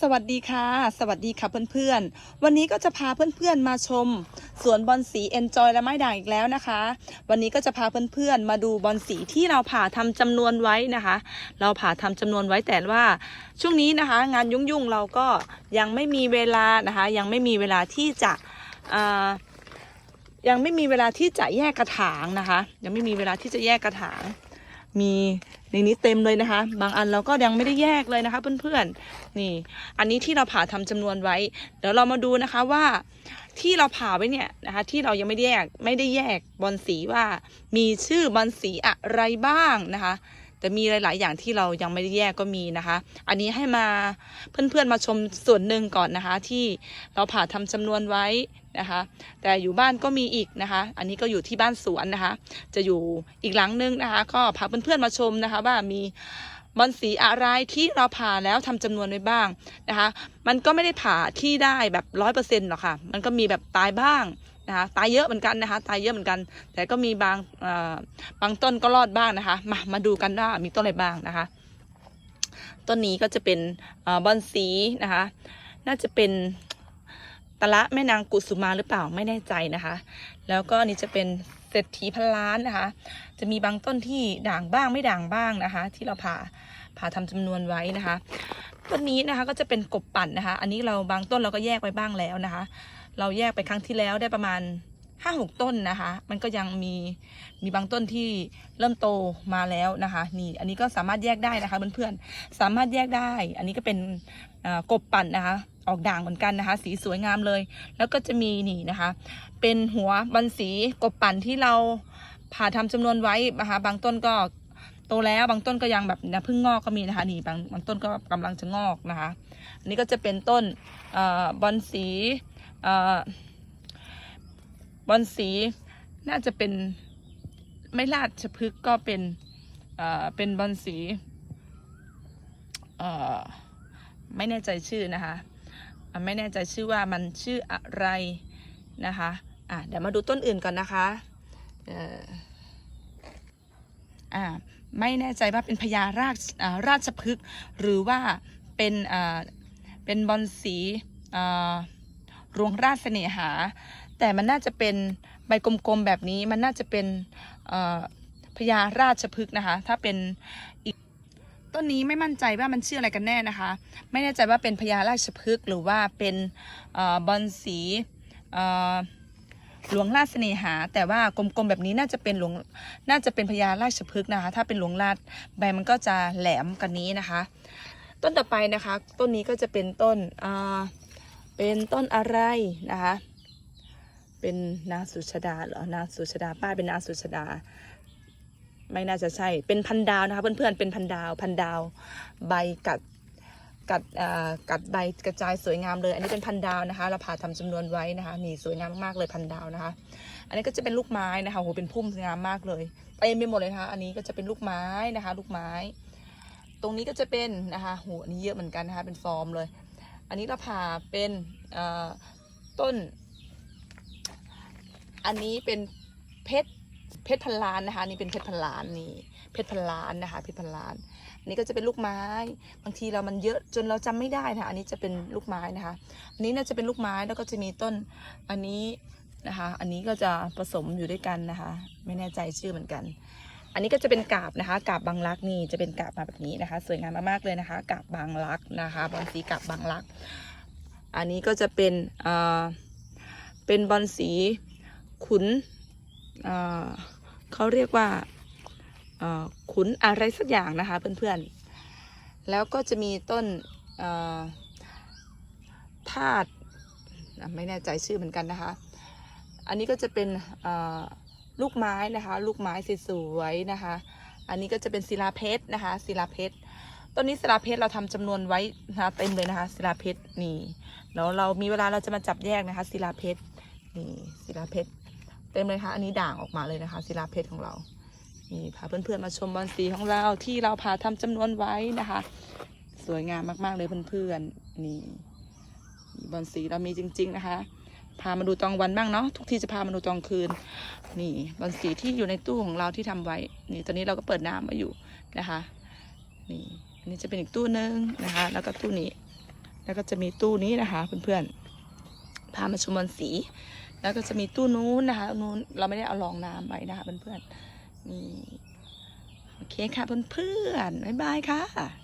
สวัสดีค่ะ สวัสดีค่ะเพื่อนๆ วันนี้ก็จะพาเพื่อนๆมาชม สวนบอลสี Enjoy และไม้ด่างอีกแล้วนะคะ วันนี้ก็จะพาเพื่อนๆมาดูบอลสีที่เราผ่าทำจำนวนไว้นะคะ เราผ่าทำจำนวนไว้แต่ว่า ช่วงนี้นะคะ งานยุ่งๆเราก็ยังไม่มีเวลานะคะ ยังไม่มีเวลาที่จะยังไม่มีเวลาที่จะแยกกระถางนะคะ ยังไม่มีเวลาที่จะแยกกระถาง มี ในนี้เต็มเลยนะคะ บางอันเราก็ยังไม่ได้แยกเลยนะคะ เพื่อนๆนี่ อันนี้ที่เราผ่าทำจำนวนไว้ เดี๋ยวเรามาดูนะคะว่าที่เราผ่าไว้เนี่ยนะคะ ที่เรายังไม่ได้แยกไม่ได้แยกบอลสีว่า มีชื่อบอลสีอะไรบ้างนะคะ แต่มีหลาย ๆ อย่างที่เรายังไม่ได้แยกก็มีนะคะ อันนี้ให้มาเพื่อน ๆ มาชมส่วนหนึ่งก่อนนะคะ ที่เราผ่าทำจำนวนไว้นะคะ แต่อยู่บ้านก็มีอีกนะคะ อันนี้ก็อยู่ที่บ้านสวนนะคะ จะอยู่อีกหลังนึงนะคะ ก็พาเพื่อน ๆ มาชมนะคะ ว่ามีบอลสีอะไรที่เราผ่าแล้วทำจำนวนไว้บ้างนะคะ มันก็ไม่ได้ผ่าที่ได้แบบร้อยเปอร์เซ็นต์หรอกค่ะ มันก็มีแบบตายบ้าง นะคะตายเยอะเหมือนกันนะคะตายเยอะเหมือนกัน แต่ก็มีบางบางต้นก็รอดบ้างนะคะมามาดูกันว่ามีต้นอะไรบ้างนะคะ ต้นนี้ก็จะเป็นอบอลสีนะคะ น่าจะเป็นตะละแม่นางกุสุมาหรือเปล่าไม่แน่ใจนะคะ แล้วก็นี่จะเป็นเศรษฐีพันล้านนะคะ จะมีบางต้นที่ด่างบ้างไม่ด่างบ้างนะคะ ที่เราผ่าผ่าทำจำนวนไว้นะคะ ต้นนี้นะคะก็จะเป็นกบปั่นนะคะ อันนี้เราบางต้นเราก็แยกไว้บ้างแล้วนะคะ เราแยกไปครั้งที่แล้วได้ประมาณห้าหกต้นนะคะ มันก็ยังมีมีบางต้นที่เริ่มโตมาแล้วนะคะ นี่อันนี้ก็สามารถแยกได้นะคะเพื่อนๆสามารถแยกได้ อันนี้ก็เป็นกบปั่นนะคะ ออกด่างเหมือนกันนะคะ สีสวยงามเลย แล้วก็จะมีนี่นะคะ เป็นหัวบันสีกบปั่นที่เราผ่าทำจำนวนไว้นะคะบางต้นก็โตแล้วบางต้นก็ยังแบบเพิ่งงอกก็มีนะคะนี่บางบางต้นก็กำลังจะงอกนะคะ อันนี้ก็จะเป็นต้นบอนสี บอนสีน่าจะเป็นไม่ราชพฤกษ์ก็เป็นเป็นบอนสีไม่แน่ใจชื่อนะคะ ไม่แน่ใจชื่อว่ามันชื่ออะไรนะคะอะเดี๋ยวมาดูต้นอื่นก่อนนะคะอ่าไม่แน่ใจว่าเป็นพญาราชอ่าราชพฤกษ์หรือว่าเป็นอ่าเป็นบอลสีอ่อ รวงราชเสน่หา แต่มันน่าจะเป็นใบกลมๆแบบนี้มันน่าจะเป็นพญาราชพฤกษ์นะคะ ถ้าเป็นอีกต้นนี้ไม่มั่นใจว่ามันชื่ออะไรกันแน่นะคะ ไม่แน่ใจว่าเป็นพญาราชพฤกษ์หรือว่าเป็นอบอลสีหลวงราชเสน่หา แต่ว่ากลมๆแบบนี้น่าจะเป็นหลวงน่าจะเป็นพญาราชพฤกษ์นะคะ ถ้าเป็นหลวงราชใบมันก็จะแหลมกันนี้นะคะ ต้นต่อไปนะคะ ต้นนี้ก็จะเป็นต้นอ่า เป็นต้นอะไรนะคะ เป็นนาสุชดาเหรอนาสุชดาป้ายเป็นนาสุชดา ไม่น่าจะใช่ เป็นพันดาวนะคะเพื่อนๆเป็นพันดาว พันดาว ใบกัดกัดกัดใบกระจายสวยงามเลย อันนี้เป็นพันดาวนะคะ เราผ่าทำจำนวนไว้นะคะนี่สวยงามมากเลยพันดาวนะคะ อันนี้ก็จะเป็นลูกไม้นะคะโหเป็นพุ่มสวยงามมากเลยเต็มไปหมดเลยนะคะอันนี้ก็จะเป็นลูกไม้นะคะ ลูกไม้ ตรงนี้ก็จะเป็นนะคะโหอันนี้เยอะเหมือนกันนะคะ เป็นฟอร์มเลย อันนี้เราผ่าเป็นต้น อันนี้เป็นเพชรเพชรพันล้านนะคะนี่เป็นเพชรพันล้านนี่เพชรพันล้านนะคะเพชรพันล้านอันนี้ก็จะเป็นลูกไม้ บางทีเรามันเยอะจนเราจำไม่ได้นะคะอันนี้จะเป็นลูกไม้นะคะอันนี้น่าจะเป็นลูกไม้แล้วก็จะมีต้นอันนี้นะคะ อันนี้ก็จะผสมอยู่ด้วยกันนะคะ ไม่แน่ใจชื่อเหมือนกัน อันนี้ก็จะเป็นกาบนะคะ กาบบางรักนี่จะเป็นกาบมาแบบนี้นะคะ สวยงามมากๆเลยนะคะ กาบบางรักนะคะบอลสีกาบบางรัก อันนี้ก็จะเป็นเอ่อเป็นบอลสีขุนเอ่อเขาเรียกว่าเอ่อขุนอะไรสักอย่างนะคะเพื่อนๆ แล้วก็จะมีต้นเอ่อธาตุไม่แน่ใจชื่อเหมือนกันนะคะ อันนี้ก็จะเป็นเอ่อ ลูกไม้นะคะ ลูกไม้สวยๆนะคะ อันนี้ก็จะเป็นศิลาเพชรนะคะศิลาเพชรต้นนี้ศิลาเพชรเราทำจำนวนไว้นะะเต็มเลยนะคะศิลาเพชรนี่แล้วเรามีเวลาเราจะมาจับแยกนะคะศิลาเพชรนี่ศิลาเพชรเต็มเลยค่ะอันนี้ด่างออกมาเลยนะคะศิลาเพชรของเรานี่พาเพื่อนๆมาชมบอลสีของเราที่เราพาทำจำนวนไว้นะคะ สวยงามมากๆเลยเพื่อนๆนี่บอลสีเรามีจริง ๆนะคะ พามาดูตอนวันบ้างเนาะทุกทีจะพามาดูตอนคืน นี่บอลสีที่อยู่ในตู้ของเราที่ทำไว้ นี่ตอนนี้เราก็เปิดน้ำมาอยู่นะคะ นี่อันนี้จะเป็นอีกตู้หนึ่งนะคะ แล้วก็ตู้นี้ แล้วก็จะมีตู้นี้นะคะ เพื่อนๆพามาชมบอลสี แล้วก็จะมีตู้นู้นนะคะนู้นเราไม่ได้เอารองน้ำไว้นะคะเพื่อนๆนี่โอเคค่ะเพื่อนๆบ๊ายบายค่ะ